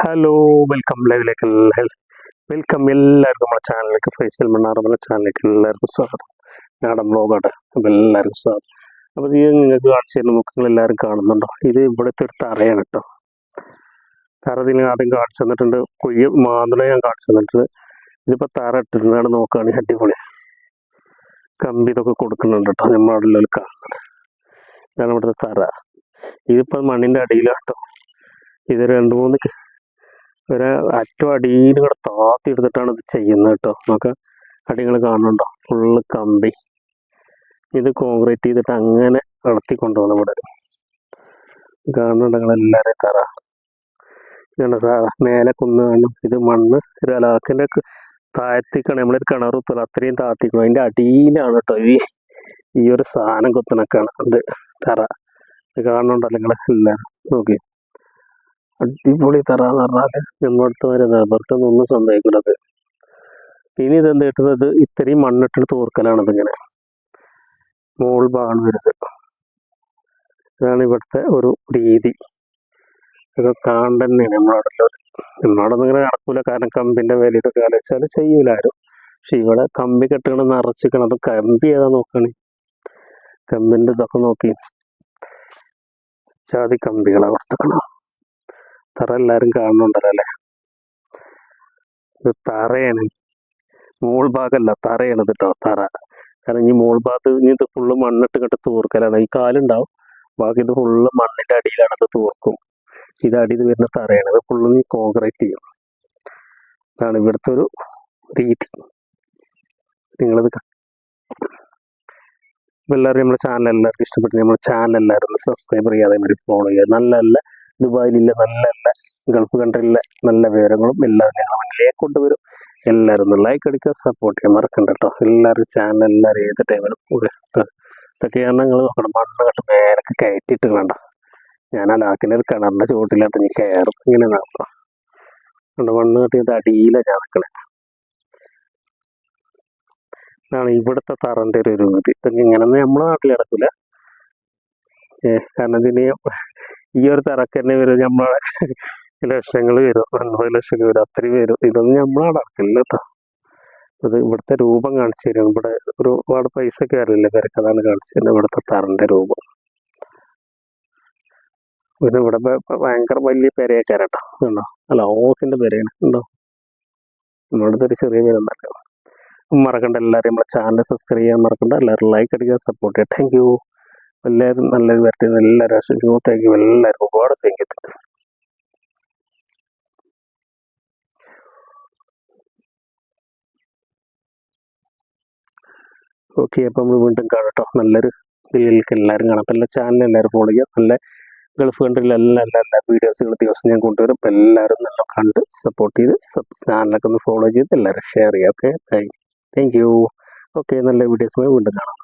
Hello welcome ലൈവിലേക്ക് welcome എല്ലാവർക്കും നമ്മുടെ ചാനലിലേക്ക് ഫൈസൽ മണ്ണാർ നമ്മുടെ ചാനലിലേക്ക് എല്ലാവർക്കും സ്വാഗതം. ഞങ്ങളുടെ ബ്ലോഗാണ് അപ്പോൾ എല്ലാവർക്കും സ്വാഗതം. അപ്പോൾ ഇത് നിങ്ങൾക്ക് കാണിച്ചു തരുന്ന മുഖങ്ങൾ എല്ലാവരും കാണുന്നുണ്ടോ? ഇത് ഇവിടുത്തെ ഒരു തറയാണ് കേട്ടോ തറ ഇതിന് ആദ്യം കാണിച്ചു തന്നിട്ടുണ്ട്. കൊയ്യ മാന്തള ഞാൻ കാണിച്ചു തന്നിട്ടുണ്ട്. ഇതിപ്പോൾ തറ ഇട്ടിരുന്നാണ് നോക്കുകയാണെങ്കിൽ അടിപൊളി. കമ്പി ഇതൊക്കെ കൊടുക്കുന്നുണ്ട് കേട്ടോ നമ്മുടെ ഉള്ളിൽ കാണുന്നത്. ഇതാണ് ഇവിടുത്തെ തറ. ഇതിപ്പോൾ മണ്ണിന്റെ അടിയിലാണ് കേട്ടോ ഇത് രണ്ട് മൂന്ന് ഒരു അറ്റം അടിയിൽ കൂടെ താത്തി എടുത്തിട്ടാണ് ഇത് ചെയ്യുന്നത് കേട്ടോ. നമുക്ക് അടികൾ കാണുന്നുണ്ടോ? ഫുള്ള് കമ്പി. ഇത് കോൺക്രീറ്റ് ചെയ്തിട്ട് അങ്ങനെ വളർത്തി കൊണ്ടുപോകുന്നു ഇവിടെ. കാണുന്നുണ്ട് നിങ്ങൾ എല്ലാവരെയും തറ? ഇതാണ് സാറ മേലെ കുന്ന് കാണും. ഇത് മണ്ണ് ഒരു അലാക്കിന്റെ താഴ്ത്തിക്കണം. നമ്മളൊരു കിണർ കുത്തല അത്രയും താത്തിക്കണം അതിന്റെ അടിയിലാണ് കേട്ടോ ഈ ഈ ഒരു സാധനം കുത്തണക്കാണ്. അത് തറ. ഇത് കാണുന്നുണ്ടല്ലോ നിങ്ങൾ എല്ലാവരും നോക്കി. അടിപൊളി തറ എന്ന് പറഞ്ഞാൽ നമ്മടുത്ത് വരെ പുറത്തൊന്നും ഒന്നും സംഭവിക്കുന്നത് ഇനി ഇതെന്ത് കിട്ടുന്നത്? ഇത്രയും മണ്ണിട്ട് തോർക്കലാണ് ഇതിങ്ങനെ. മോൾ ഭാഗം വരുന്നത്. ഇതാണ് ഇവിടുത്തെ ഒരു രീതി. ഇതൊക്കെ കാണേണ്ട തന്നെയാണ് നമ്മളവിടെ നമ്മളവിടെ ഇങ്ങനെ നടക്കൂല. കാരണം കമ്പിന്റെ വില ഇതൊക്കെ ആലോചിച്ചാൽ ചെയ്യൂല ആരും. പക്ഷെ ഇവിടെ കമ്പി കെട്ടുകൾ നിറച്ചിക്കണം അത് കമ്പി ഏതാ നോക്കണേ? കമ്പിന്റെ ഇതൊക്കെ നോക്കി. ജാതി കമ്പികളെ കൊടുത്തക്കണം തറ എല്ലാരും കാണുന്നുണ്ടല്ലോ അല്ലേ? ഇത് തറയാണ്. മോൾ ഭാഗമല്ല തറയാണ് കേട്ടോ തറ. കാരണം ഈ മോൾ ഭാഗത്ത് ഇനി ഇത് ഫുള്ള് മണ്ണിട്ട് ഇങ്ങോട്ട് തൂർക്കലാണ്. ഈ കാലുണ്ടാവും ബാക്കി ഇത് ഫുള്ള് മണ്ണിന്റെ അടിയിലാണ് ഇത് തൂർക്കും. ഇത് അടിയിൽ വരുന്ന തറയാണ്. ഇത് ഫുള്ള് നീ കോൺക്രീറ്റ് ചെയ്യും. അതാണ് ഇവിടുത്തെ ഒരു രീതി. നിങ്ങളിത് എല്ലാവരും നമ്മുടെ ചാനൽ എല്ലാവർക്കും ഇഷ്ടപ്പെട്ടു നമ്മുടെ ചാനൽ എല്ലാവരും സബ്സ്ക്രൈബ് ചെയ്യാതെ ഫോളോ ചെയ്യുക. നല്ല നല്ല ദുബായിലില്ല നല്ല നല്ല ഗൾഫ് കൺട്രിയിലെ നല്ല വിവരങ്ങളും എല്ലാവരും ഞങ്ങൾ മുന്നിലേക്ക് കൊണ്ടുവരും. എല്ലാവരും ഒന്ന് ലൈക്ക് അടിക്കുക സപ്പോർട്ട് ചെയ്യാൻ മറക്കണ്ട കേട്ടോ എല്ലാവരും ചാനൽ എല്ലാവരും ഏത് ടൈമിലും ഇതൊക്കെയാണ് നിങ്ങൾ നോക്കണം. മണ്ണ് കണ്ട് മേലൊക്കെ കയറ്റിയിട്ട് വേണ്ട ഞാൻ ആ ലാക്കിന്റെ ഒരു കിണറിന്റെ ചുവട്ടിലാട്ട് നീ കയറും. ഇങ്ങനെ നടക്കണം അതുകൊണ്ട് മണ്ണ് കെട്ടിയത് അടിയിലാണ് ഞാൻ നിൽക്കണേ ഇതാണ് ഇവിടുത്തെ തറന്റെ ഒരു രീതി. ഇതൊക്കെ ഇങ്ങനെ നമ്മളെ നാട്ടിൽ നടക്കില്ല ഏഹ് കാരണം ഇതിന് ഈ ഒരു തിരക്കന്നെ വരും. നമ്മളെ ലക്ഷങ്ങൾ വരും അൻപത് ലക്ഷങ്ങൾ വരും അത്രയും വരും. ഇതൊന്നും നമ്മളെ അടക്കില്ല കേട്ടോ ഇത് ഇവിടുത്തെ രൂപം കാണിച്ചു തരും. ഇവിടെ ഒരു ഒരുപാട് പൈസ ഒക്കെ അറിയില്ല പേരൊക്കെ അതാണ് കാണിച്ചു തരുന്നത് ഇവിടുത്തെ തറന്റെ രൂപം. പിന്നെ ഇവിടെ ഭയങ്കര വലിയ പെരയൊക്കെ കേട്ടോ ഉണ്ടോ അല്ല ഓഫിന്റെ പെരയാണ്. ഉണ്ടോ നമ്മുടെ ഒരു ചെറിയ പേര് എന്താ മറക്കണ്ട എല്ലാവരും നമ്മളെ ചാനൽ സബ്സ്ക്രൈബ് ചെയ്യാൻ മറക്കണ്ട. എല്ലാവരും ലൈക്ക് അടിക്കുക സപ്പോർട്ട് ചെയ്യുക. താങ്ക് എല്ലാവരും നല്ലൊരു വരട്ടെ എല്ലാവരും ആശംസിക്കുന്നു താങ്ക് യു എല്ലാവർക്കും ഒരുപാട് താങ്ക് യു ഓക്കെ അപ്പം നമ്മൾ വീണ്ടും കാണട്ടോ. നല്ലൊരു ഇതിലേക്ക് എല്ലാവരും കാണാം. അപ്പം എല്ലാ ചാനൽ എല്ലാവരും ഫോളോ ചെയ്യുക. നല്ല ഗൾഫ് കൺട്രിയിലെ എല്ലാ എല്ലാ എല്ലാ വീഡിയോസുകൾ ദിവസം ഞാൻ കൊണ്ടുവരും. അപ്പം എല്ലാവരും നല്ല കണ്ട് സപ്പോർട്ട് ചെയ്ത് സബ് ചാനലൊക്കെ ഒന്ന് ഫോളോ ചെയ്ത് എല്ലാവരും ഷെയർ ചെയ്യുക. ഓക്കെ താങ്ക് യു ഓക്കെ നല്ല വീഡിയോസുമായി വീണ്ടും കാണാം.